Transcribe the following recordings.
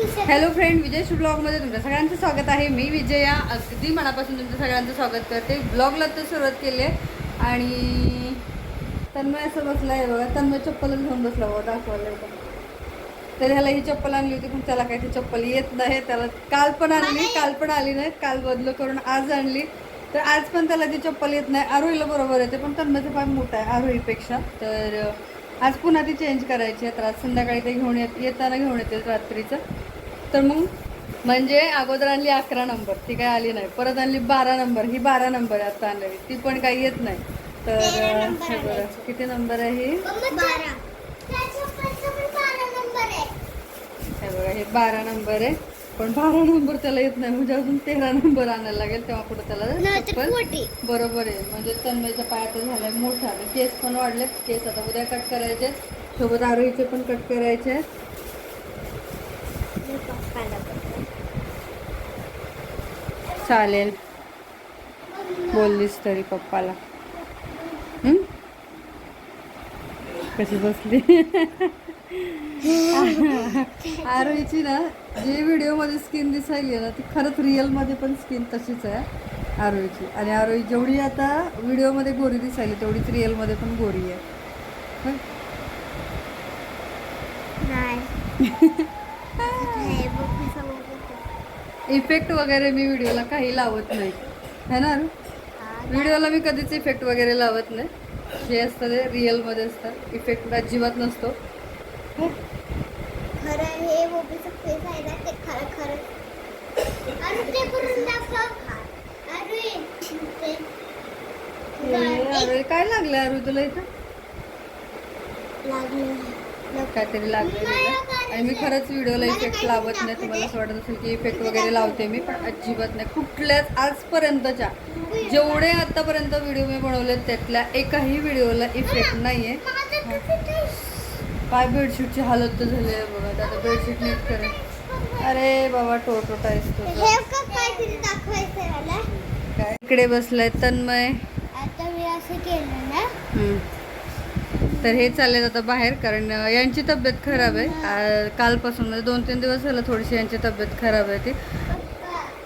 Hello friend विजय शुभ ब्लॉगमध्ये तुमच्या सगळ्यांचं स्वागत आहे. मी विजया. अगदी मनापासून तुमच्या सगळ्यांचं स्वागत करते. ब्लॉगला तर सुरुवात केली आहे. आणि तन्मय असं बसला आहे बघा. तन्मय चप्पलच घेऊन बसला बघा दाखवायला होता तर ह्याला ही चप्पल आणली होती पण त्याला काही ती चप्पल येत नाही. त्याला काल पण आणली काल पण आली नाही. काल बदल करून आज आणली. तर आज पण त्याला ती चप्पल येत नाही. आरोहीला बरोबर येते पण तन्मयचा पाय मोठा आहे आरोहीपेक्षा. तर आज पुन्हा ती चेंज करायची आहे. तर आज संध्याकाळी ते घेऊन येत येताना घेऊन येते रात्रीचं. तर मग म्हणजे अगोदर आणली अकरा नंबर ती काही आली नाही. परत आणली बारा नंबर ही बारा नंबर आहे आता आणलेली ती पण काही येत नाही. तर तेरा हे किती नंबर आहे ही? हे बघा हे बारा नंबर आहे. पण बारा नंबर त्याला येत नाही. म्हणजे अजून तेरा नंबर आणायला लागेल तेव्हा कुठं त्याला चप्पल बरोबर आहे. म्हणजे तन्मयच्या पायात झालाय मोठा. केस पण वाढले केस आता उद्या कट करायचे. सोबत आरोहीचे पण कट करायचे. चालेल. बोललीस तरी पप्पाला. हं? कशी बसली? आरोहीची ना जी व्हिडिओमध्ये स्किन दिसायली आहे ना ती खरंच रिअलमध्ये पण स्किन तशीच आहे आरोहीची आणि आरोही जेवढी आता व्हिडिओमध्ये गोरी दिसायली तेवढीच रिअलमध्ये पण गोरी आहे हं? नाही बघ मी समोर इफेक्ट वगैरे मी व्हिडिओला काही लावत नाही. है ना? व्हिडिओला मी कधीच इफेक्ट वगैरे लावत नाही. जे असतं ते रिअलमध्ये असतं. इफेक्ट अजिबात नसतो. खरं हे मोबीचं फेस आहे ना ते खरं खरं. अरे ते करून दाखव. अरे ते अरे काय लागलं अरू तुला इथं? लागलं काहीतरी लागलेलं आहे. आणि मी खरंच व्हिडिओला इफेक्ट लावत नाही तुम्हाला असं वाटत असेल की इफेक्ट वगैरे लावते मी पण अजिबात नाही. कुठल्याच आजपर्यंतच्या जेवढे आतापर्यंत व्हिडिओ मी बनवले त्यातल्या एकाही व्हिडिओला इफेक्ट नाही आहे पाय बेडशीटची हालत तर झाली आहे बघा आता बेडशीट नीट करे अरे बाबा टोटोटा आहेस तो का काहीतरी दाखवायचं आहे मला. काय? इकडे बसलाय तन्मय. आता मी असं केलं ना. तर हे चालले आता बाहेर कारण यांची तब्येत खराब आहे. कालपासून म्हणजे दोन तीन दिवस झालं थोडीशी यांची तब्येत खराब आहे ती.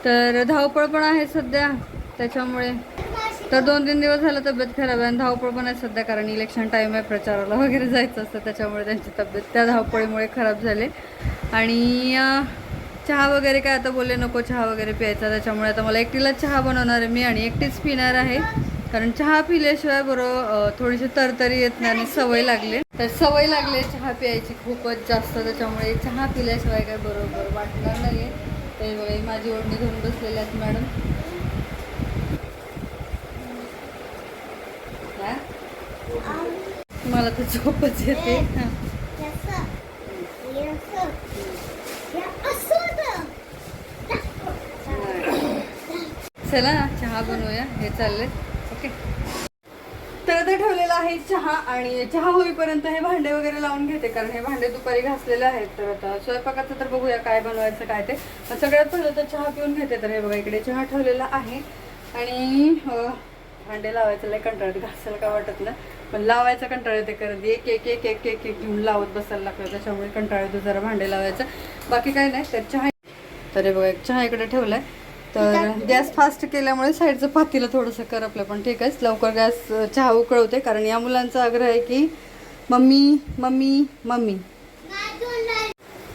तर धावपळ पण आहे सध्या त्याच्यामुळे. तर दोन तीन दिवस झालं तब्येत खराब आहे आणि धावपळ पण आहे सध्या कारण इलेक्शन टाईम आहे प्रचाराला वगैरे जायचं असतं त्याच्यामुळे त्यांची तब्येत त्या धावपळीमुळे खराब झाले. आणि चहा वगैरे काय आता बोलले नको चहा वगैरे प्यायचा त्याच्यामुळे आता मला एकटीला चहा बनवणार आहे मी आणि एकटीच पिणार आहे. कारण चहा पिल्याशिवाय बरोबर थोडीशी तरतरी येत नाही आणि सवय लागली. तर सवय लागली चहा प्यायची खूपच जास्त. त्याच्यामुळे चहा पिल्याशिवाय काय बरोबर वाटणार नाही ते बघा ही माझी ओढणी घेऊन बसलेल्या आहेत मॅडम? मला तर झोपच येते. चला चहा बनवूया. हे चालले ओके. तर आता ठेवलेला आहे चहा आणि चहा होईपर्यंत हे भांडे वगैरे लावून घेते कारण हे भांडे दुपारी घासलेले आहेत. तर आता स्वयंपाकाचं तर बघूया काय बनवायचं काय ते. सगळ्यात पहिलं तर चहा पिऊन घेते. तर हे बघा इकडे चहा ठेवलेला आहे. आणि भांडे लावायचं लय कंटाळत. घासायला काय वाटत नाही. पण लावायचं कंटाळ येते करत एक एक एक एक एक एक घेऊन लावत बसायला लागलं त्याच्यामुळे कंटाळ येतो जरा भांडे लावायचं. बाकी काही नाही तर चहा तर हे बघा एक चहा इकडे ठेवलाय. तर गॅस फास्ट केल्यामुळे साईडचं पातीला थोडंसं करपलं पण ठीक आहे लवकर गॅस चहा उकळवते कारण या मुलांचा आग्रह आहे की मम्मी मम्मी मम्मी.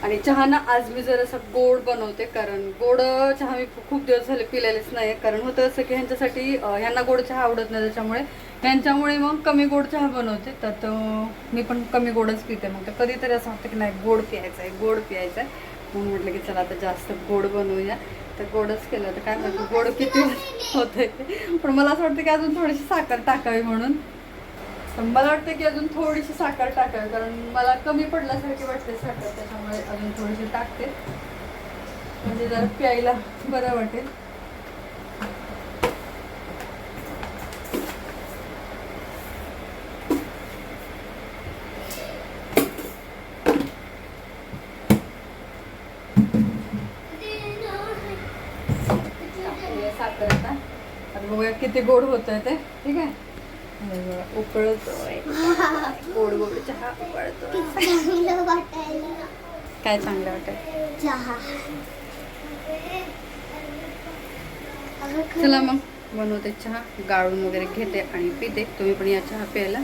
आणि चहा ना आज मी जरासा गोड बनवते कारण गोड चहा मी खूप दिवस झाले पिलेलेच नाही कारण होतं असं की ह्यांच्यासाठी ह्यांना गोड चहा आवडत नाही त्याच्यामुळे ह्यांच्यामुळे मग कमी गोड चहा बनवते तर तो मी पण कमी गोडच पिते मग तर कधीतरी असं वाटतं की नाही गोड प्यायचं आहे गोड प्यायचं आहे म्हणून म्हटलं की चला आता जास्त गोड बनवूया. तर गोडच केलं तर काय माहिती गोड किती होते पण मला असं वाटतं की अजून थोडीशी साखर टाकावी म्हणून. मला वाटतं की अजून थोडीशी साखर टाकावी कारण मला कमी पडल्यासारखी वाटते साखर त्याच्यामुळे अजून थोडीशी टाकते. म्हणजे जरा प्यायला बरं वाटेल टाकूया साखर आता बघूया किती गोड होत आहे ते. ठीक आहे? उकळतोय. गोड गोड चहा उकळतोय. काय चांगलं वाटत चहा. चला मग बनवते चहा गाळून वगैरे घेते आणि पिते. तुम्ही पण या चहा प्यायला.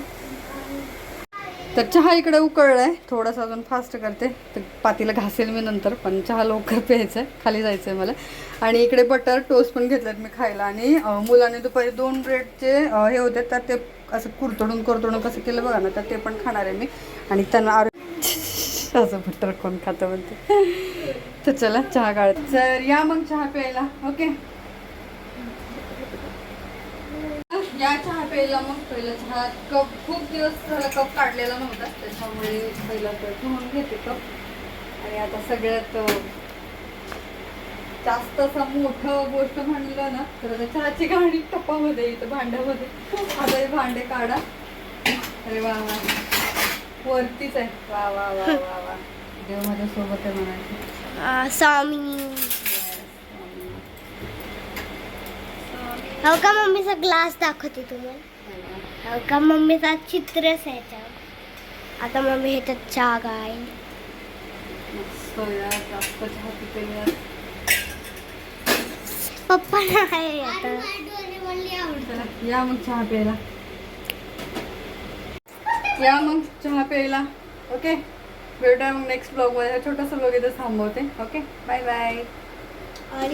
तर चहा इकडे उकळलाय. थोडासा अजून फास्ट करते. तर पातीला घासेल मी नंतर पण चहा लवकर प्यायचा आहे खाली जायचं आहे मला. आणि इकडे बटर टोस्ट पण घेतलेत मी खायला. आणि मुलाने दुपारी दोन ब्रेडचे हे होते तर ते असं कुरतडून कुरतडून कसं केलं बघा ना तर ते पण खाणार आहे मी. आणि त्यांना आरो असं बटर कोण खातं म्हणते. तर चला चहा काढ तर या मग चहा प्यायला. ओके? या चहा प्यायला मग पहिला चहा कप खूप दिवस झाला कप काढलेला नव्हता त्याच्यामुळे पहिला तर धुवून घेते कप. आणि आता सगळ्यात जास्त असं मोठं गोष्ट म्हणलं ना तर आता चहाची गाणी टप्पामध्ये इथं भांड्यामध्ये आता हे भांडे काढा. अरे वा वा. वरतीच आहे. वा वा वा वा वा. देव माझ्या सोबत आहे म्हणायचं. आ, हो का मम्मीचा ग्लास दाखवते तुम्हाला हो का मम्मीचा चित्रच आहे आता मम्मी ह्याच्यात चहा गाय. पप्पा नाही आता. या मग चहा प्यायला. या मग चहा प्यायला ओके? भेटूया मग नेक्स्ट ब्लॉगमध्ये. हा छोटासा ब्लॉग इथे थांबवते ओके? बाय बाय आणि